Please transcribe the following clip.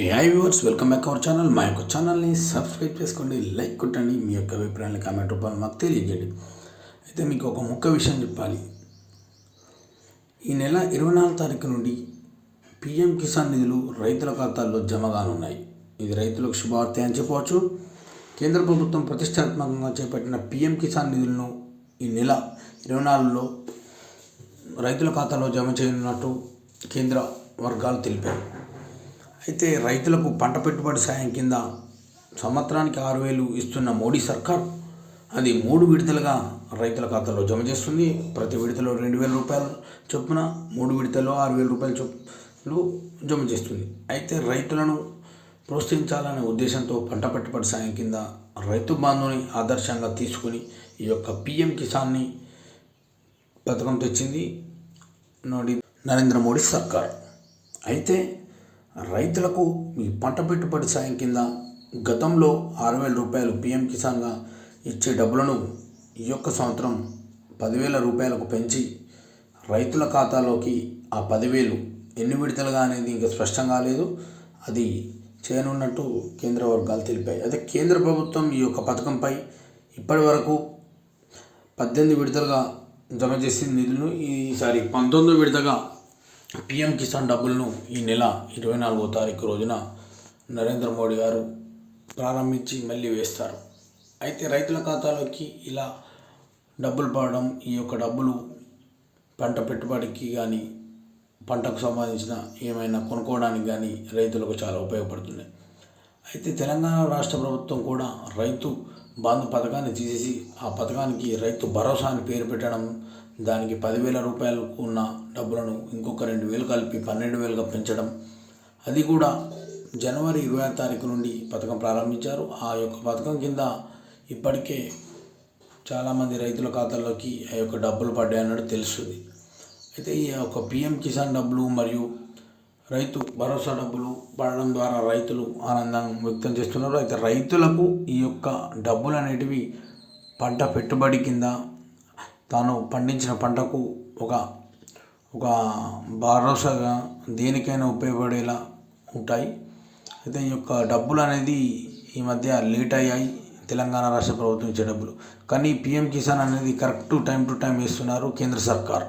Hey viewers welcome back our channel మా యొక్క ఛానల్ని సబ్స్క్రైబ్ చేసుకోండి లైక్ కొట్టండి. మీ యొక్క అభిప్రాయాన్ని కామెంట్ రూపంలో మాకు తెలియజేయండి. అయితే మీకు ఒక ముఖ్య విషయం చెప్పాలి. ఈ నెల ఇరవై నాలుగు తారీఖు నుండి పిఎం కిసాన్ నిధులు రైతుల ఖాతాల్లో జమ కానున్నాయి. ఇది రైతులకు శుభవార్త అని చెప్పవచ్చు. కేంద్ర ప్రభుత్వం ప్రతిష్టాత్మకంగా చేపట్టిన పిఎం కిసాన్ నిధులను ఈ నెల ఇరవై నాలుగులో రైతుల ఖాతాలో జమ చేయనున్నట్టు కేంద్ర వర్గాలు తెలిపారు అయితే రైతులకు పంట పెట్టుబడి సాయం కింద సంవత్సరానికి ఆరు వేలు ఇస్తున్న మోడీ సర్కార్ అది మూడు విడతలుగా రైతుల ఖాతాలో జమ చేస్తుంది. ప్రతి విడతలో రెండు వేల రూపాయలు చొప్పున మూడు విడతల్లో ఆరు వేల రూపాయల చొప్పులు జమ చేస్తుంది. అయితే రైతులను ప్రోత్సహించాలనే ఉద్దేశంతో పంట పెట్టుబడి సాయం కింద రైతు బంధుని ఆదర్శంగా తీసుకుని ఈ యొక్క పిఎం కిసాన్ని పథకం తెచ్చింది నోడి నరేంద్ర మోడీ సర్కార్. అయితే రైతులకు మీ పంట పెట్టుబడి సాయం కింద గతంలో ఆరు వేల రూపాయలు పిఎం కిసాన్గా ఇచ్చే డబ్బులను ఈ యొక్క సంవత్సరం పదివేల రూపాయలకు పెంచి రైతుల ఖాతాలోకి ఆ పదివేలు ఎన్ని విడతలుగా అనేది ఇంకా స్పష్టం కాలేదు అది చేయనున్నట్టు కేంద్ర వర్గాలు తెలిపాయి. అయితే కేంద్ర ప్రభుత్వం ఈ యొక్క పథకంపై ఇప్పటి వరకు పద్దెనిమిది విడతలుగా జమ చేసిన నిధులను ఈసారి పంతొమ్మిది విడతగా పిఎం కిసాన్ డబ్బులను ఈ నెల ఇరవై నాలుగో తారీఖు రోజున నరేంద్ర మోడీ గారు ప్రారంభించి మళ్ళీ వేస్తారు. అయితే రైతుల ఖాతాలోకి ఇలా డబ్బులు పడడం ఈ యొక్క డబ్బులు పంట పెట్టుబడికి కానీ పంటకు సంబంధించిన ఏమైనా కొనుక్కోవడానికి కానీ రైతులకు చాలా ఉపయోగపడుతున్నాయి. అయితే తెలంగాణ రాష్ట్ర ప్రభుత్వం కూడా రైతు బంధు పథకాన్ని తీసేసి ఆ పథకానికి రైతు భరోసా అని పేరు పెట్టడం దానికి పదివేల రూపాయలకు ఉన్న డబ్బులను ఇంకొక రెండు వేలు కలిపి పన్నెండు వేలుగా పెంచడం. అది కూడా జనవరి ఇరవై ఆరు తారీఖు నుండి పథకం ప్రారంభించారు. ఆ యొక్క పథకం కింద ఇప్పటికే చాలామంది రైతుల ఖాతాల్లోకి ఆ యొక్క డబ్బులు పడ్డాయన్నట్టు తెలుస్తుంది. అయితే ఈ యొక్క పిఎం కిసాన్ డబ్బులు మరియు రైతు భరోసా డబ్బులు పడడం ద్వారా రైతులు ఆనందం వ్యక్తం చేస్తున్నారు. అయితే రైతులకు ఈ యొక్క డబ్బులు అనేటివి పంట పెట్టుబడి కింద తాను పండించిన పంటకు ఒక ఒక భరోసాగా దేనికైనా ఉపయోగపడేలా ఉంటాయి. అయితే ఈ యొక్క డబ్బులు అనేది ఈ మధ్య లేట్ అయ్యాయి. తెలంగాణ రాష్ట్ర ప్రభుత్వం ఇచ్చే డబ్బులు. కానీ పిఎం కిసాన్ అనేది కరెక్ట్ టైం టు టైం ఇస్తున్నారు కేంద్ర సర్కార్.